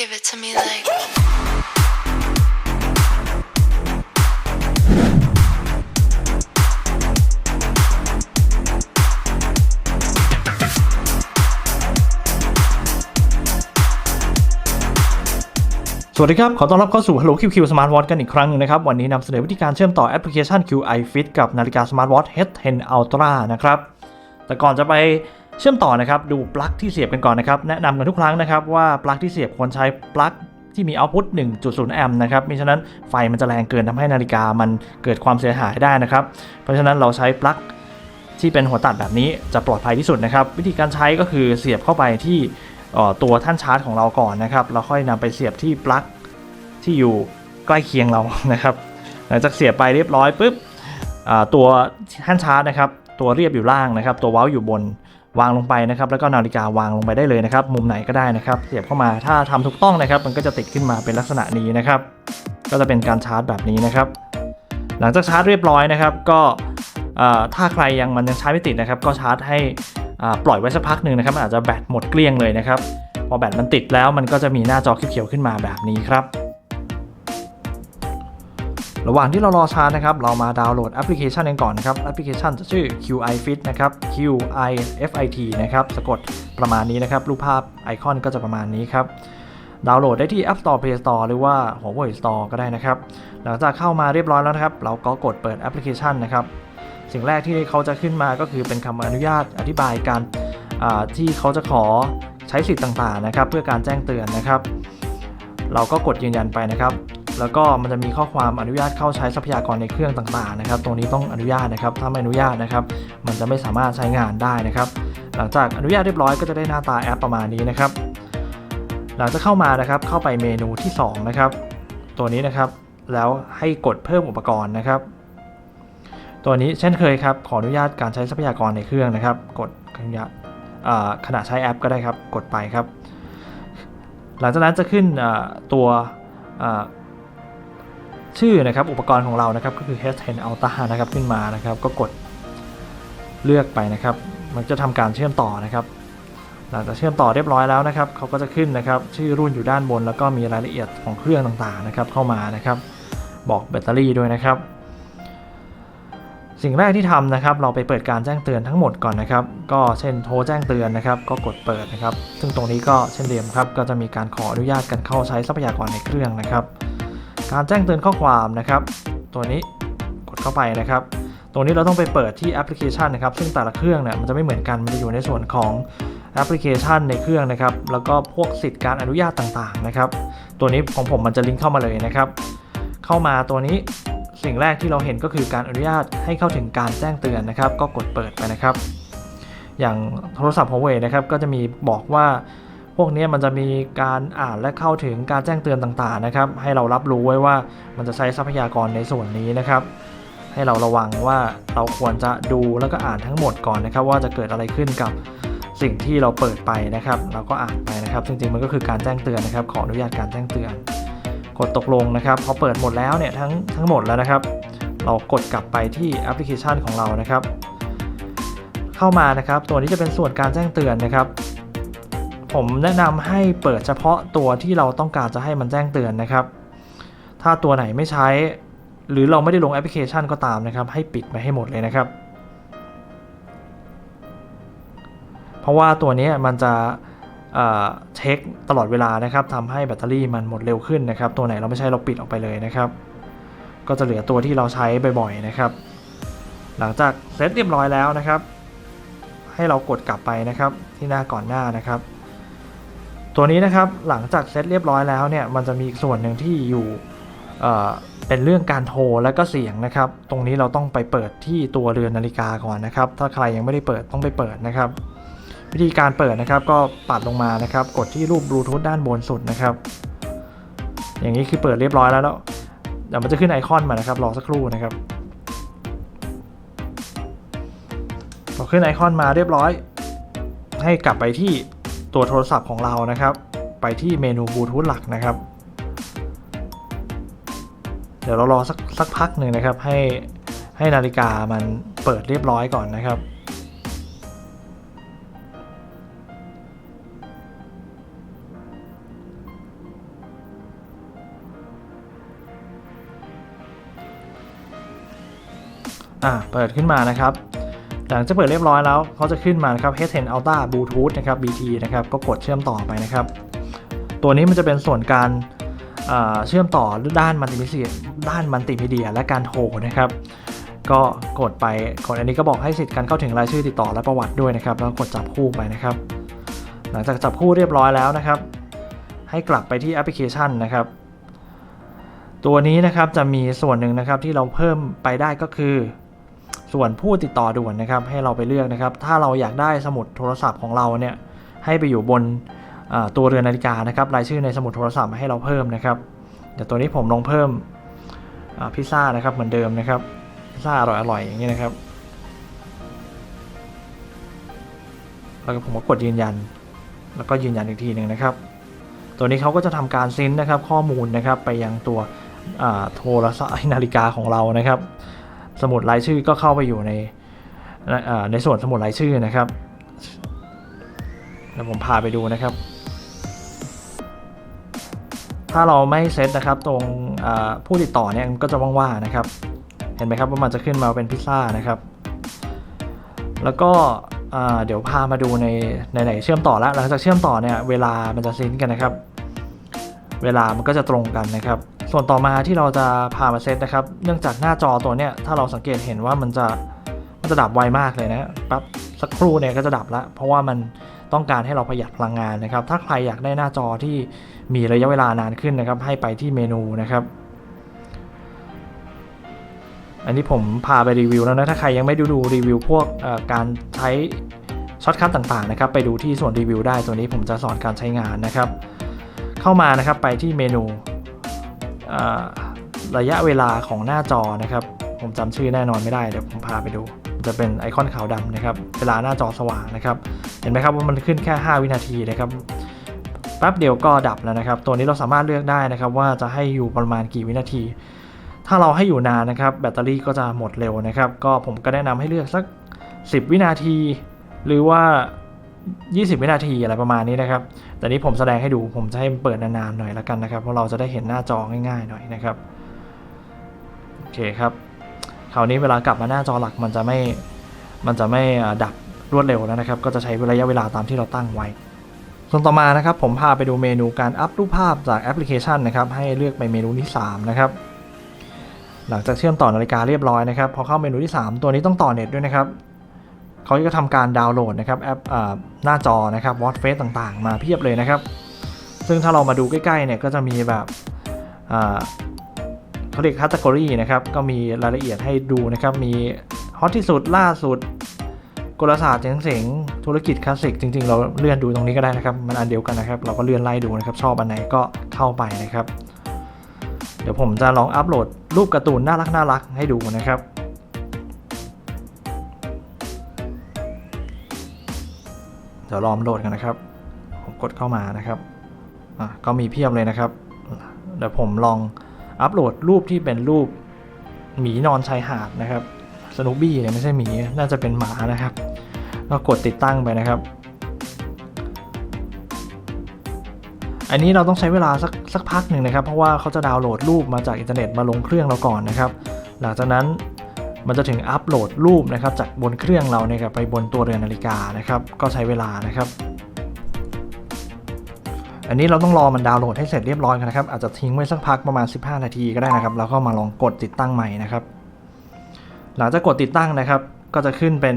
Give it to me like. สวัสดีครับ ขอต้อนรับเข้าสู่ Hello QQ Smart Watch กันอีกครั้งหนึงนะครับ วันนี้นำเสนอวิธีการเชื่อมต่อแอปพลิเคชัน QI Fit กับนาฬิกา Smart Watch H10 Ultra นะครับ แต่ก่อนจะไป เชื่อมต่อนะครับดูปลั๊กที่เสียบกันก่อนนะครับแนะนำกันทุกครั้งนะครับว่าปลั๊กที่เสียบควรใช้ปลั๊กที่มี output 1.0 แอมป์นะครับมิฉะนั้นไฟมันจะแรงเกินทำให้นาฬิกามันเกิดความเสียหายได้นะครับ เพราะฉะนั้นเราใช้ปลั๊กที่เป็นหัวตัดแบบนี้จะปลอดภัยที่สุดนะครับ วิธีการใช้ก็คือเสียบเข้าไปที่ตัวท่านชาร์จของเราก่อนนะครับแล้วค่อยนำไปเสียบที่ปลั๊กที่อยู่ใกล้เคียงเรานะครับ หลังจากเสียบไปเรียบร้อยปุ๊บตัวท่านชาร์จนะครับ ตัวเรียบอยู่ล่างนะครับ ตัวเว้าอยู่บน วางลงไปนะครับแล้วก็นาฬิกาวางลงไปได้เลยนะครับ มุมไหนก็ได้นะครับ เสียบเข้ามาถ้าทำถูกต้องนะครับ มันก็จะติดขึ้นมาเป็นลักษณะนี้นะครับ ก็จะเป็นการชาร์จแบบนี้นะครับ หลังจากชาร์จเรียบร้อยนะครับ ก็ถ้าใครยังมันยังชาร์จไม่ติดนะครับ ก็ชาร์จให้ปล่อยไว้สักพักหนึ่งนะครับอาจจะแบตหมดเกลี้ยงเลยนะครับ พอแบตมันติดแล้วมันก็จะมีหน้าจอเขียวๆขึ้นมาแบบนี้ครับ ระหว่างที่เรารอชาร์จนะครับ เรามาดาวน์โหลดแอปพลิเคชันกันก่อนนะครับ แอปพลิเคชันจะชื่อ QI Fit นะครับ QI FIT นะครับ สะกดประมาณนี้นะครับ รูปภาพไอคอนก็จะประมาณนี้ครับ ดาวน์โหลดได้ที่ App Store Play Store หรือว่า Huawei Store ก็ได้นะครับ หลังจากเข้ามาเรียบร้อยแล้วนะครับ เราก็กดเปิดแอปพลิเคชันนะครับ สิ่งแรกที่เขาจะขึ้นมาก็คือเป็นคำอนุญาตอธิบายการที่เขาจะขอใช้สิทธิ์ต่างๆนะครับ เพื่อการแจ้งเตือนนะครับ เราก็กดยืนยันไปนะครับ แล้วก็มันจะมีข้อความอนุญาตเข้าใช้ทรัพยากรในเครื่องต่างๆนะครับ ตรงนี้ต้องอนุญาตนะครับ ถ้าไม่อนุญาตนะครับ มันจะไม่สามารถใช้งานได้นะครับ หลังจากอนุญาตเรียบร้อยก็จะได้หน้าตาแอปประมาณนี้นะครับ หลังจากเข้ามานะครับ เข้าไปเมนูที่สองนะครับตัวนี้นะครับ แล้วให้กดเพิ่มอุปกรณ์นะครับ ตัวนี้เช่นเคยครับ ขออนุญาตการใช้ทรัพยากรในเครื่องนะครับ กดอนุญาตอ่าขณะใช้แอปก็ได้ครับ กดไปครับ หลังจากนั้นจะขึ้นตัว ชื่อนะครับอุปกรณ์ของเรานะครับก็คือ H10 Ultra นะครับขึ้นมานะครับ ก็กดเลือกไปนะครับ มันจะทำการเชื่อมต่อนะครับ หลังจากเชื่อมต่อเรียบร้อยแล้วนะครับเขาก็จะขึ้นนะครับ ชื่อรุ่นอยู่ด้านบน แล้วก็มีรายละเอียดของเครื่องต่างๆนะครับ เข้ามานะครับ บอกแบตเตอรี่ด้วยนะครับ สิ่งแรกที่ทำนะครับ เราไปเปิดการแจ้งเตือนทั้งหมดก่อนนะครับ ก็เช่นโทรแจ้งเตือนนะครับ ก็กดเปิดนะครับ ซึ่งตรงนี้ก็เช่นเดิมครับ ก็จะมีการขออนุญาตการเข้าใช้ทรัพยากรในเครื่องนะครับ การแจ้งเตือนข้อความนะครับ ตัวนี้กดเข้าไปนะครับ ตรงนี้เราต้องไปเปิดที่แอปพลิเคชันนะครับ ซึ่งแต่ละเครื่องเนี่ยมันจะไม่เหมือนกัน มันจะอยู่ในส่วนของแอปพลิเคชันในเครื่องนะครับ แล้วก็พวกสิทธิ์การอนุญาตต่างๆนะครับ ตัวนี้ของผมมันจะลิงก์เข้ามาเลยนะครับ เข้ามาตัวนี้สิ่งแรกที่เราเห็นก็คือการอนุญาตให้เข้าถึงการแจ้งเตือนนะครับ ก็กดเปิดไปนะครับ อย่างโทรศัพท์ Huawei นะครับก็จะมีบอกว่า วกนี้มันจะมีการอ่านและเข้าถึงการแจ้งเตือนต่างๆนะครับ ให้เรารับรู้ไว้ว่ามันจะใช้ทรัพยากรในส่วนนี้นะครับ ให้เราระวังว่าเราควรจะดูแล้วก็อ่านทั้งหมดก่อนนะครับ ว่าจะเกิดอะไรขึ้นกับสิ่งที่เราเปิดไปนะครับ เราก็อ่านไปนะครับ จริงๆมันก็คือการแจ้งเตือนนะครับ ขออนุญาตการแจ้งเตือน กดตกลงนะครับพอเปิดหมดแล้วเนี่ยทั้งทั้งหมดแล้วนะครับ เรากดกลับไปที่แอปพลิเคชันของเรานะครับ เข้ามานะครับ ตัวนี้จะเป็นส่วนการแจ้งเตือนนะครับ ผมแนะนำให้เปิดเฉพาะตัวที่เราต้องการจะให้มันแจ้งเตือนนะครับ ถ้าตัวไหนไม่ใช้ หรือเราไม่ได้ลงแอปพลิเคชันก็ตามนะครับ ให้ปิดไปให้หมดเลยนะครับ เพราะว่าตัวนี้มันจะเอ่อเช็คตลอดเวลานะครับทำให้แบตเตอรี่มันหมดเร็วขึ้นนะครับ ตัวไหนเราไม่ใช้เราปิดออกไปเลยนะครับ ก็จะเหลือตัวที่เราใช้บ่อยๆนะครับ หลังจากเซตเรียบร้อยแล้วนะครับ ให้เรากดกลับไปนะครับที่หน้าก่อนหน้านะครับ ตัวนี้นะครับหลังจากเซตเรียบร้อยแล้วเนี่ยมันจะมีอีกส่วนหนึ่งที่อยู่เเป็นเรื่องการโทรและก็เสียงนะครับ ตรงนี้เราต้องไปเปิดที่ตัวเรือนนาฬิกาก่อนนะครับ ถ้าใครยังไม่ได้เปิดต้องไปเปิดนะครับ วิธีการเปิดนะครับก็ปัดลงมานะครับ กดที่รูปบลูทูธด้านบนสุดนะครับ อย่างนี้คือเปิดเรียบร้อยแล้วแล้วเดี๋ยวมันจะขึ้นไอคอนมานะครับรอสักครู่นะครับพอขึ้นไอคอนมาเรียบร้อย ให้กลับไปที่ ตัวโทรศัพท์ของเรานะครับ ไปที่เมนูบลูทูธหลักนะครับ เดี๋ยวเรารอสักสักพักหนึ่งนะครับ ให้ให้นาฬิกามันเปิดเรียบร้อยก่อนนะครับอ่าเปิดขึ้นมานะครับ หลังจากเปิดเรียบร้อยแล้วเขาจะขึ้นมานะครับ H10 Ultra Bluetooth นะครับ BT นะครับก็กดเชื่อมต่อไปนะครับ ตัวนี้มันจะเป็นส่วนการเชื่อมต่อด้านมัลติมีเดียด้านมัลติมีเดีย และการโทรนะครับ ก็กดไปกดอันนี้ก็บอกให้สิทธิ์การเข้าถึงรายชื่อติดต่อและประวัติด้วยนะครับ แล้วกดจับคู่ไปนะครับ หลังจากจับคู่เรียบร้อยแล้วนะครับ ให้กลับไปที่แอปพลิเคชันนะครับ ตัวนี้นะครับจะมีส่วนหนึ่งนะครับที่เราเพิ่มไปได้ก็คือ ส่วนผู้ติดต่อด่วนนะครับให้เราไปเลือกนะครับ ถ้าเราอยากได้สมุดโทรศัพท์ของเราเนี่ยให้ไปอยู่บนตัวเรือนนาฬิกานะครับรายชื่อในสมุดโทรศัพท์ให้เราเพิ่มนะครับเดี๋ยวตัวนี้ผมลองเพิ่มพิซซ่านะครับเหมือนเดิมนะครับพิซซ่าอร่อยๆอย่างนี้นะครับแล้วก็ผมก็กดยืนยัน แล้วก็ยืนยันอีกทีหนึ่งนะครับ ตัวนี้เขาก็จะทำการซินนะครับข้อมูลนะครับไปยังตัวโทรศัพท์นาฬิกาของเรานะครับ สมุดรายชื่อก็เข้าไปอยู่ในในส่วนสมุดรายชื่อนะครับเดี๋ยวผมพาไปดูนะครับ ถ้าเราไม่เซตนะครับตรงผู้ติดต่อเนี่ยก็จะว่างๆนะครับ เห็นไหมครับว่ามันจะขึ้นมาเป็นพิซซ่านะครับ แล้วก็เดี๋ยวพามาดูในในไหนเชื่อมต่อแล้วหลังจากเชื่อมต่อเนี่ยเวลามันจะซิงกันนะครับ เวลามันก็จะตรงกันนะครับ ส่วนต่อมาที่เราจะพามาเซตนะครับ เนื่องจากหน้าจอตัวเนี้ยถ้าเราสังเกตเห็นว่ามันจะมันจะดับไวมากเลยนะปั๊บสักครู่เนี่ยก็จะดับละเพราะว่ามันต้องการให้เราประหยัดพลังงานนะครับ ถ้าใครอยากได้หน้าจอที่มีระยะเวลานานขึ้นนะครับ ให้ไปที่เมนูนะครับ อันนี้ผมพาไปรีวิวแล้วนะ ถ้าใครยังไม่ดูดูรีวิวพวกการใช้ช็อตคัทต่างๆนะครับ ไปดูที่ส่วนรีวิวได้ ตัวนี้ผมจะสอนการใช้งานนะครับ เข้ามานะครับไปที่เมนู ระยะเวลาของหน้าจอนะครับ ผมจำชื่อแน่นอนไม่ได้เดี๋ยวผมพาไปดู จะเป็นไอคอนขาวดำนะครับ เวลาหน้าจอสว่างนะครับ เห็นไหมครับว่ามันขึ้นแค่ 5 วินาทีนะครับแป๊บเดียวก็ดับแล้วนะครับ ตัวนี้เราสามารถเลือกได้นะครับ ว่าจะให้อยู่ประมาณกี่วินาที ถ้าเราให้อยู่นานนะครับ แบตเตอรี่ก็จะหมดเร็วนะครับ ก็ผมก็แนะนำให้เลือกสัก 10 วินาที หรือว่า 20 วินาทีอะไรประมาณนี้นะครับ แต่นี้ผมแสดงให้ดู ผมจะให้มันเปิดนานๆหน่อยละกันนะครับ เพราะเราจะได้เห็นหน้าจอง่ายๆหน่อยนะครับ โอเคครับ คราวนี้เวลากลับมาหน้าจอหลักมันจะไม่ มันจะไม่ดับรวดเร็วแล้วนะครับ ก็จะใช้ระยะเวลาตามที่เราตั้งไว้ ส่วนต่อมานะครับ ผมพาไปดูเมนูการอัพรูปภาพจากแอปพลิเคชันนะครับ ให้เลือกไปเมนูที่ 3 นะครับ หลังจากเชื่อมต่อนาฬิกาเรียบร้อยนะครับ พอเข้าเมนูที่ 3 ตัวนี้ต้องต่อเน็ตด้วยนะครับ เขาจะทำการดาวน์โหลดนะครับแอปอหน้าจอนะครับวอตเฟสต่างๆ มาเพียบเลยนะครับ ซึ่งถ้าเรามาดูใกล้ๆเนี่ยก็จะมีแบบเขาเรียกคัต e กรีนะครับก็มีรายละเอียดให้ดูนะครับ มีฮอตที่สุดล่าสุดกลศาสตร์เจ๋งเสงธุรกิจคลาสสิกจริง ๆ เราเลื่อนดูตรงนี้ก็ได้นะครับ มันอันเดียวกันนะครับ เราก็เลื่อนไล่ดูนะครับ ชอบอันไหนก็เข้าไปนะครับ เดี๋ยวผมจะลองอัปโหลดรูปการ์ตูนน่ารักน่ารักให้ดูนะครับ เดี๋ยวรอมนโหลดกันนะครับ ผมกดเข้ามานะครับอะก็มีเพียบเลยนะครับ เดี๋ยวผมลองอัปโหลดรูปที่เป็นรูปหมีนอนชายหาดนะครับสนุบี้เนี่ยไม่ใช่หมีน่าจะเป็นหมานะครับ ก็กดติดตั้งไปนะครับ อันนี้เราต้องใช้เวลาสักสักพักหนึ่งนะครับ เพราะว่าเขาจะดาวน์โหลดรูปมาจากอินเทอร์เน็ตมาลงเครื่องเราก่อนนะครับ หลังจากนั้น มันจะถึงอัปโหลดรูปนะครับจากบนเครื่องเราเนี่ยครับไปบนตัวเรือนนาฬิกานะครับก็ใช้เวลานะครับ อันนี้เราต้องรอมันดาวน์โหลดให้เสร็จเรียบร้อยกันนะครับอาจจะทิ้งไว้สักพักประมาณ 15 นาทีก็ได้นะครับแล้วก็มาลองกดติดตั้งใหม่นะครับ หลังจากกดติดตั้งนะครับ ก็จะขึ้นเป็น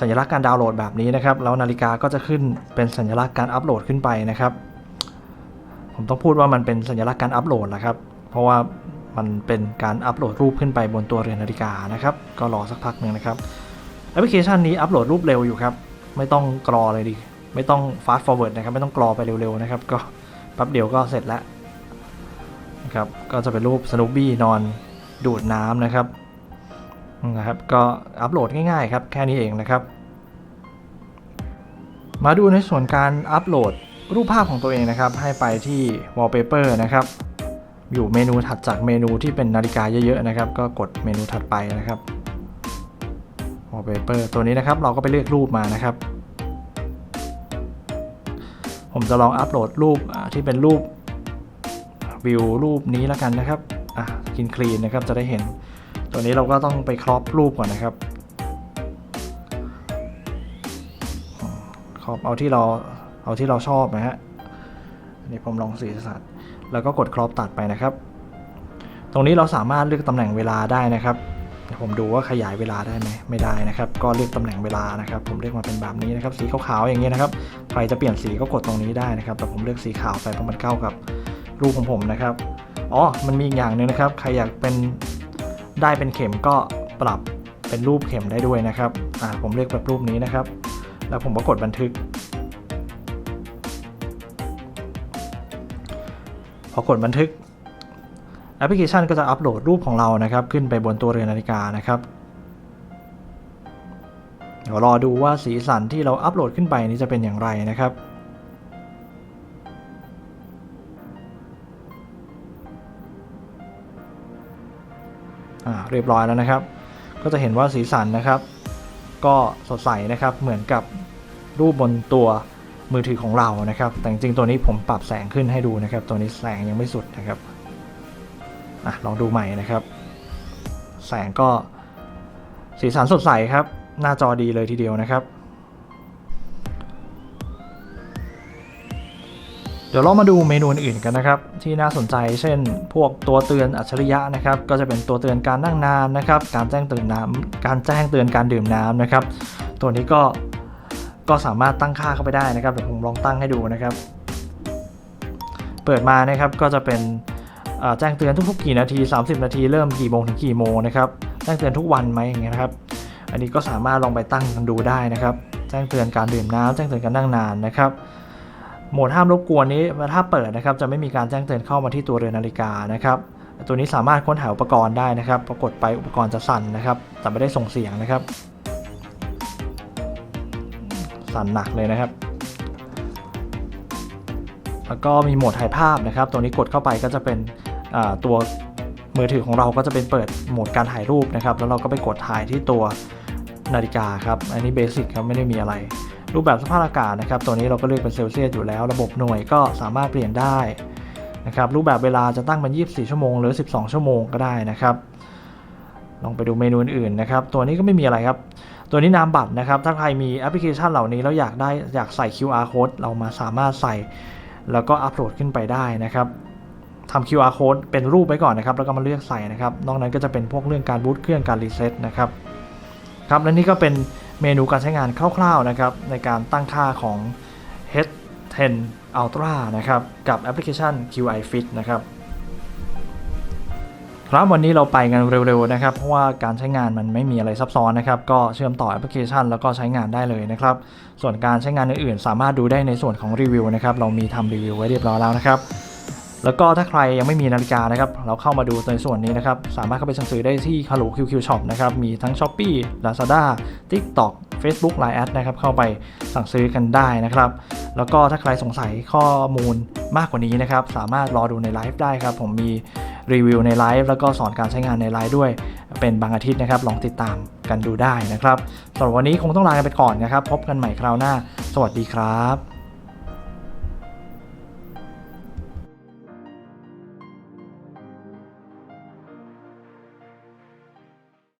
สัญลักษณ์การดาวน์โหลดแบบนี้นะครับแล้วนาฬิกาก็จะขึ้นเป็นสัญลักษณ์การอัปโหลดขึ้นไปนะครับ ผมต้องพูดว่ามันเป็นสัญลักษณ์การอัปโหลดแหละครับ เพราะว่า มันเป็นการอัปโหลดรูปขึ้นไปบนตัวเรือนนาฬิกานะครับ ก็รอสักพักหนึ่งนะครับแอปพลิเคชันนี้อัปโหลดรูปเร็วอยู่ครับ ไม่ต้องกรอเลยดิ ไม่ต้อง fast forward นะครับ ไม่ต้องกรอไปเร็วๆนะครับ ก็แป๊บเดียวก็เสร็จแล้วนะครับ ก็จะเป็นรูปสนุบี้นอนดูดน้ำนะครับนะครับ ก็อัปโหลดง่ายๆครับ แค่นี้เองนะครับ มาดูในส่วนการอัปโหลดรูปภาพของตัวเองนะครับ ให้ไปที่ wallpaper นะครับ อยู่เมนูถัดจากเมนูที่เป็นนาฬิกาเยอะๆนะครับ ก็กดเมนูถัดไปนะครับ wallpaper ตัวนี้นะครับเราก็ไปเลือกรูปมานะครับ ผมจะลองอัปโหลดรูปที่เป็นรูปวิวรูปนี้แล้วกันนะครับอะกินคลีนนะครับจะได้เห็น ตัวนี้เราก็ต้องไปครอปรูปก่อนนะครับครอปเอาที่เราเอาที่เราชอบนะฮะอันนี้ผมลองสีสัน แล้วก็กดครอปตัดไปนะครับ ตรงนี้เราสามารถเลือกตำแหน่งเวลาได้นะครับผมดูว่าขยายเวลาได้ไหมไม่ได้นะครับ ก็เลือกตำแหน่งเวลานะครับ ผมเลือกมาเป็นแบบนี้นะครับ สีขาวๆอย่างเงี้ยนะครับ ใครจะเปลี่ยนสีก็กดตรงนี้ได้นะครับ แต่ผมเลือกสีขาวไปเพราะมันเข้ากับรูปของผมนะครับ อ๋อ มันมีอีกอย่างหนึ่งนะครับ ใครอยากเป็นได้เป็นเข็มก็ปรับเป็นรูปเข็มได้ด้วยนะครับ อ่า ผมเลือกแบบรูปนี้นะครับ แล้วผมก็กดบันทึก พอกดบันทึกแอปพลิเคชันก็จะอัปโหลดรูปของเรานะครับ ขึ้นไปบนตัวเรือนนาฬิกานะครับเดี๋ยวรอดูว่าสีสันที่เราอัปโหลดขึ้นไปนี้จะเป็นอย่างไรนะครับอ่าเรียบร้อยแล้วนะครับ ก็จะเห็นว่าสีสันนะครับ ก็สดใสนะครับเหมือนกับรูปบนตัว มือถือของเรานะครับ แต่จริงๆตัวนี้ผมปรับแสงขึ้นให้ดูนะครับ ตัวนี้แสงยังไม่สุดนะครับอะลองดูใหม่นะครับ แสงก็สีสันสดใสครับ หน้าจอดีเลยทีเดียวนะครับ เดี๋ยวเรามาดูเมนูอื่นกันนะครับ ที่น่าสนใจเช่น พวกตัวเตือนอัจฉริยะนะครับ ก็จะเป็นตัวเตือนการนั่งนานนะครับ การแจ้งเตือนน้ำการแจ้งเตือนการดื่มน้ำนะครับ ตัวนี้ก็ ก็สามารถตั้งค่าเข้าไปได้นะครับเดี๋ยวผมลองตั้งให้ดูนะครับ เปิดมานะครับก็จะเป็นแจ้งเตือนทุกๆกี่นาที 30 นาทีเริ่มกี่โมงถึงกี่โมงนะครับแจ้งเตือนทุกวันไหมอย่างเงี้ยนะครับ อันนี้ก็สามารถลองไปตั้งกันดูได้นะครับ แจ้งเตือนการดื่มน้ำแจ้งเตือนการนั่งนานนะครับโหมดห้ามรบกวนนี้ถ้าเปิดนะครับจะไม่มีการแจ้งเตือนเข้ามาที่ตัวเรือนนาฬิกานะครับตัวนี้สามารถค้นหาอุปกรณ์ได้นะครับ ปรากฏไปอุปกรณ์จะสั่นนะครับ แต่ไม่ได้ส่งเสียงนะครับ สั่นหนักเลยนะครับ แล้วก็มีโหมดถ่ายภาพนะครับ ตัวนี้กดเข้าไปก็จะเป็นตัวมือถือของเราก็จะเป็นเปิดโหมดการถ่ายรูปนะครับ แล้วเราก็ไปกดถ่ายที่ตัวนาฬิกาครับ อันนี้เบสิกครับไม่ได้มีอะไร รูปแบบสภาพอากาศนะครับ ตัวนี้เราก็เลือกเป็นเซลเซียสอยู่แล้ว ระบบหน่วยก็สามารถเปลี่ยนได้นะครับ รูปแบบเวลาจะตั้งเป็น 24 ชั่วโมง หรือ 12 ชั่วโมงก็ได้นะครับ ลองไปดูเมนูอื่นๆนะครับ ตัวนี้ก็ไม่มีอะไรครับ ตัวนี้นามบัตรนะครับ ถ้าใครมีแอปพลิเคชันเหล่านี้แล้วอยากได้อยากใส่ QR code เรามาสามารถใส่ แล้วก็อัปโหลดขึ้นไปได้นะครับทำ QR code เป็นรูปไว้ก่อนนะครับ แล้วก็มาเลือกใส่นะครับ นอกนั้นก็จะเป็นพวกเรื่องการบูตเครื่องการรีเซ็ตนะครับ ครับ และนี่ก็เป็นเมนูการใช้งานคร่าวๆนะครับ ในการตั้งค่าของ H10 Ultra นะครับ กับแอปพลิเคชัน QI Fit นะครับ ครับวันนี้เราไปกันเร็วๆนะครับ เพราะว่าการใช้งานมันไม่มีอะไรซับซ้อนนะครับ ก็เชื่อมต่อแอปพลิเคชันแล้วก็ใช้งานได้เลยนะครับ ส่วนการใช้งานอื่นๆ สามารถดูได้ในส่วนของรีวิวนะครับ เรามีทำรีวิวไว้เรียบร้อยแล้วนะครับ แล้วก็ถ้าใครยังไม่มีนาฬิกานะครับ เราเข้ามาดูในส่วนนี้นะครับ สามารถเข้าไปสั่งซื้อได้ที่ Hello QQ Shop นะครับ มีทั้ง Shopee Lazada TikTok Facebook Line แอดนะครับ เข้าไปสั่งซื้อกันได้นะครับ แล้วก็ถ้าใครสงสัยข้อมูลมากกว่านี้นะครับ สามารถรอดูในไลฟ์ได้ครับ ผมมี รีวิวในไลฟ์แล้วก็สอนการใช้งานในไลฟ์ด้วย เป็นบางอาทิตย์นะครับลองติดตามกันดูได้นะครับสำหรับวันนี้คงต้องลากันไปก่อนนะครับ พบกันใหม่คราวหน้า สวัสดีครับ